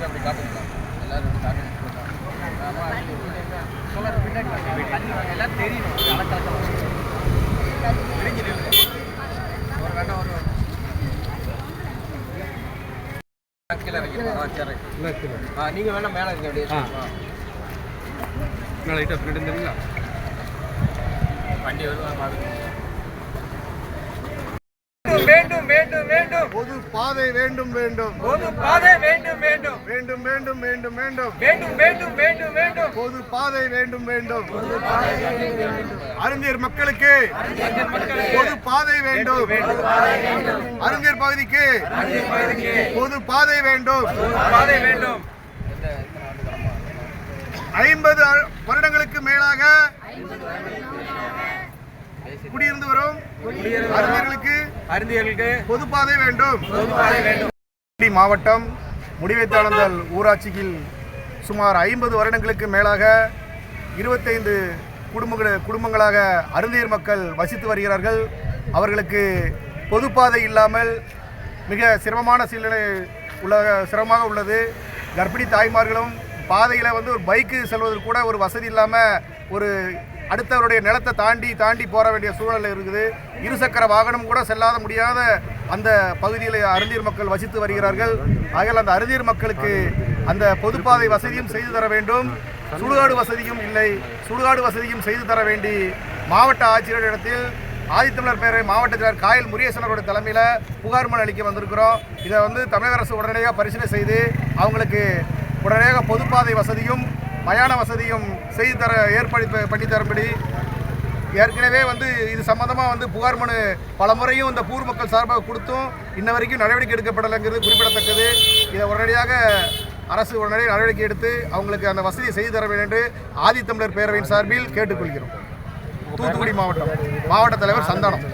எல்லாருக்கும் அப்படி காட்டுங்க எல்லாரும் எல்லாம் தெரியும் வேணால் மேலே இருங்க மேலே வண்டி வருவா வேண்டும் வேண்டும் வேண்டும் பொது பாதை வேண்டும் வேண்டும். பொது பாதை வேண்டும். வேண்டும் வேண்டும் வேண்டும் வேண்டும். வேண்டும் வேண்டும் வேண்டும் வேண்டும். பொது பாதை வேண்டும் வேண்டும். அறிஞர் மக்களுக்கு பொது பாதை வேண்டும். அறிஞர் பகுதிக்கு பொது பாதை வேண்டும். பாதை வேண்டும். ஐம்பது வருடங்களுக்கு மேலாக குடியிருந்து வரும் அறிஞர்களுக்கு அருந்தியர்களுக்கு பொது பாதை வேண்டும். மாவட்டம் முடிவைத்தாளந்தல் ஊராட்சியில் சுமார் ஐம்பது வருடங்களுக்கு மேலாக இருபத்தைந்து குடும்பங்கள் குடும்பங்களாக அருந்தியர் மக்கள் வசித்து வருகிறார்கள். அவர்களுக்கு பொதுப்பாதை இல்லாமல் மிக சிரமமான சூழ்நிலை உள்ள சிரமமாக உள்ளது. கர்ப்பிணி தாய்மார்களும் பாதையில் வந்து ஒரு பைக்கு செல்வதற்கு கூட ஒரு வசதி இல்லாமல் ஒரு அடுத்தவருடைய நிலத்தை தாண்டி தாண்டி போக வேண்டிய சூழல் இருக்குது. இருசக்கர வாகனம் கூட செல்லாத முடியாத அந்த பகுதியில் அருந்தீர் மக்கள் வசித்து வருகிறார்கள். ஆகையால் அந்த அருந்தீர் மக்களுக்கு அந்த பொதுப்பாதை வசதியும் செய்து தர வேண்டும். சுடுகாடு வசதியும் இல்லை. சுடுகாடு வசதியும் செய்து தர வேண்டி மாவட்ட ஆட்சியரிடத்தில் ஆதித்தமிழர் பேரை மாவட்டத்தினர் காயல் முருகேசனரோட தலைமையில் புகார் மனு அளிக்க வந்திருக்கிறோம். இதை வந்து தமிழக அரசு உடனடியாக பரிசீலனை செய்து அவங்களுக்கு உடனடியாக பொதுப்பாதை வசதியும் மயான வசதியும் செய்து தர ஏற்பாடு பண்ணி தரும்படி. ஏற்கனவே வந்து இது சம்மந்தமாக வந்து புகார் மனு பல முறையும் இந்த பூர் மக்கள் சார்பாக கொடுத்தும் இன்ன வரைக்கும் நடவடிக்கை எடுக்கப்படலைங்கிறது குறிப்பிடத்தக்கது. இதை உடனடியாக அரசு உடனடியாக நடவடிக்கை எடுத்து அவங்களுக்கு அந்த வசதியை செய்து தர வேண்டும் என்று ஆதித்தமிழர் பேரவையின் சார்பில் கேட்டுக்கொள்கிறோம். தூத்துக்குடி மாவட்டம். மாவட்ட தலைவர் சந்தானம்.